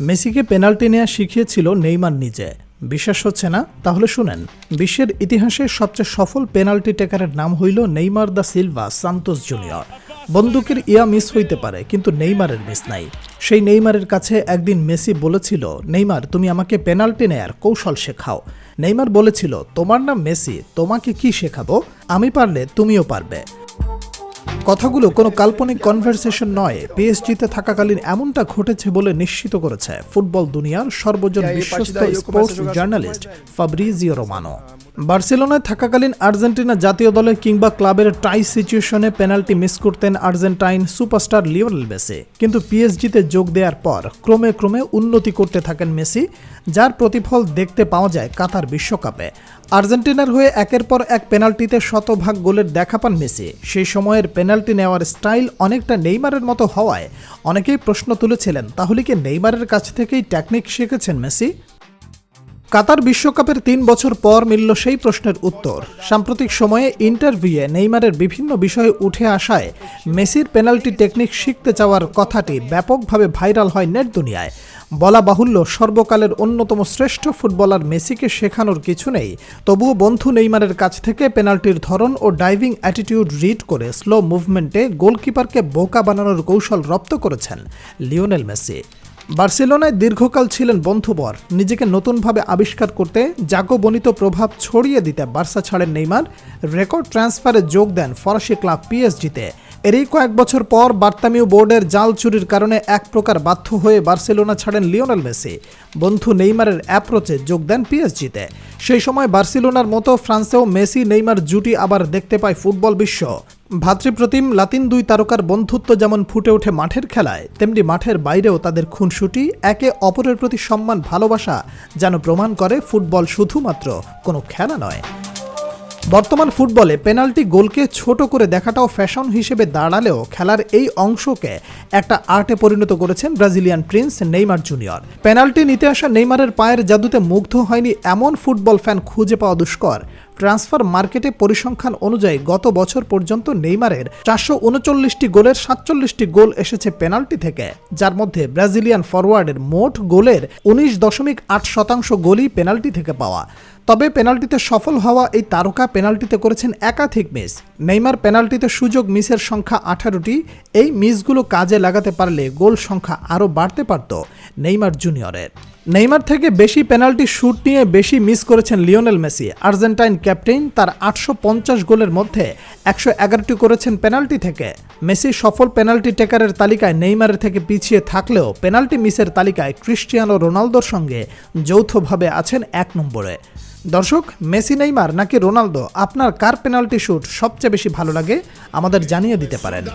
মেসিকে পেনাল্টি নেওয়া শিখিয়েছিল নেইমার নিজে। বিশ্বাস হচ্ছে না? তাহলে শুনেন, বিশ্বের ইতিহাসে সবচেয়ে সফল পেনাল্টি টেকারের নাম হইল Neymar da Silva Santos Junior. বন্দুকের ইয়া মিস হইতে পারে, কিন্তু নেইমারের মিস নাই। সেই নেইমারের কাছে একদিন মেসি বলেছিল, নেইমার, তুমি আমাকে পেনাল্টি নেয়ার কৌশল শেখাও। নেইমার বলেছিল, তোমার নাম মেসি, তোমাকে কি শেখাবো? আমি পারলে তুমিও পারবে। কথাগুলো কোনো কাল্পনিক কনভারসেশন নয় পিএসজিতে থাকাকালীন এমনটা ঘটেছে বলে নিশ্চিত করেছে ফুটবল দুনিয়ার সর্বজন বিশ্বস্ত স্পোর্টস জার্নালিস্ট ফাব্রিজিও রোমানো বার্সেলোনায় থাকাকালীন আর্জেন্টিনা জাতীয় দলে কিংবা ক্লাবের টাই সিচুয়েশনে পেনাল্টি মিস করতেন আর্জেন্টাইন সুপারস্টার লিওনেল মেসি। কিন্তু পিএসজিতে যোগ দেওয়ার পর ক্রমে ক্রমে উন্নতি করতে থাকেন মেসি যার প্রতিফল দেখতে পাওয়া যায় কাতার বিশ্বকাপে। আর্জেন্টিনার হয়ে একের পর এক পেনাল্টিতে শতভাগ গোলের দেখা পান মেসি। সেই সময়ের পেনাল্টি নেওয়ার স্টাইল অনেকটা নেইমারের মতো হওয়ায় অনেকেই প্রশ্ন তুলেছিলেন, তাহলে কি নেইমারের কাছ থেকেই টেকনিক শিখেছেন মেসি? কাতার বিশ্বকাপের তিন বছর পর মিলল সেই প্রশ্নের উত্তর। সাম্প্রতিক সময়ে ইন্টারভিউয়ে নেইমারের বিভিন্ন বিষয়ে উঠে আসায় মেসির পেনাল্টি টেকনিক শিখতে চাওয়ার কথাটি ব্যাপকভাবে ভাইরাল হয় নেট দুনিয়ায়। বলা বাহুল্য সর্বকালের অন্যতম শ্রেষ্ঠ ফুটবলার মেসিকে শেখানোর কিছু নেই। তবুও বন্ধু নেইমারের কাছ থেকে পেনাল্টির ধরন ও ডাইভিং অ্যাটিটিউড রিড করে স্লো মুভমেন্টে গোলকিপারকে বোকা বানানোর কৌশল রপ্ত করেছেন লিওনেল মেসি। বার্সেলোনায় দীর্ঘকাল ছিলেন বন্ধুবর। নিজেকে নতুনভাবে আবিষ্কার করতে জাগবনিত প্রভাব ছড়িয়ে দিতে বার্সা ছাড়েন নেইমার। রেকর্ড ট্রান্সফারে যোগ দেন ফরাসি ক্লাব পিএসজিতে। এরই কয়েক বছর পর বার্তামিউ বোর্ডের জাল চুরির কারণে এক প্রকার বাধ্য হয়ে বার্সেলোনা ছাড়েন লিওনেল মেসি। বন্ধু নেইমারের অ্যাপ্রোচে যোগ দেন পিএসজিতে। সেই সময় বার্সেলোনার মতো ফ্রান্সেও মেসি, নেইমার জুটি আবার দেখতে পায় ফুটবল বিশ্ব। ভাতৃপ্রতিম লাতিন দুই তারকার বন্ধুত্ব যেমন ফুটে ওঠে মাঠের খেলায়, তেমনি মাঠের বাইরেও তাদের খুনসুটি, একে অপরের প্রতি সম্মান, ভালোবাসা যেন প্রমাণ করে ফুটবল শুধুমাত্র কোনো খেলা নয়। বর্তমান ফুটবলে পেনাল্টি গোলকে ছোট করে দেখাটাও ফ্যাশন হিসেবে দাঁড়ালেও খেলার এই অংশকে একটা আর্টে পরিণত করেছেন Brazilian prince Neymar Junior. Penalty নিতে আসা নেইমারের পায়ের জাদুতে মুগ্ধ হয়নি এমন ফুটবল ফ্যান খুঁজে পাওয়া দুষ্কর। ট্রান্সফার মার্কেটে পরিসংখ্যান অনুযায়ী গত বছর পর্যন্ত নেইমারের চারশো উনচল্লিশটি গোলের সাতচল্লিশটি গোল এসেছে পেনাল্টি থেকে, যার মধ্যে ব্রাজিলিয়ান ফরওয়ার্ডের মোট গোলের উনিশ দশমিক আট শতাংশ গোলই পেনাল্টি থেকে পাওয়া। তবে পেনাল্টিতে সফল হওয়া এই তারকা পেনাল্টিতে করেছেন একাধিক মিস। নেইমার পেনাল্টিতে সুযোগ মিসের সংখ্যা আঠারোটি, এই মিসগুলো কাজে লাগাতে পারলে গোল সংখ্যা আরও বাড়তে পারত নেইমার জুনিয়রের। নেইমার থেকে বেশি পেনাল্টি শুট নিয়ে বেশি মিস করেছেন লিওনেল মেসি। আর্জেন্টাইন ক্যাপ্টেন তার আটশো পঞ্চাশ গোলের মধ্যে একশো এগারোটি করেছেন পেনাল্টি থেকে। মেসি সফল পেনাল্টি টেকারের তালিকায় নেইমারের থেকে পিছিয়ে থাকলেও পেনাল্টি মিসের তালিকায় ক্রিস্টিয়ানো রোনালদোর সঙ্গে যৌথভাবে আছেন এক নম্বরে। দর্শক, মেসি নেইমার নাকি রোনালদো? আপনার কার পেনাল্টি শুট সবচেয়ে বেশি ভালো লাগে? আমাদের জানিয়ে দিতে পারেন।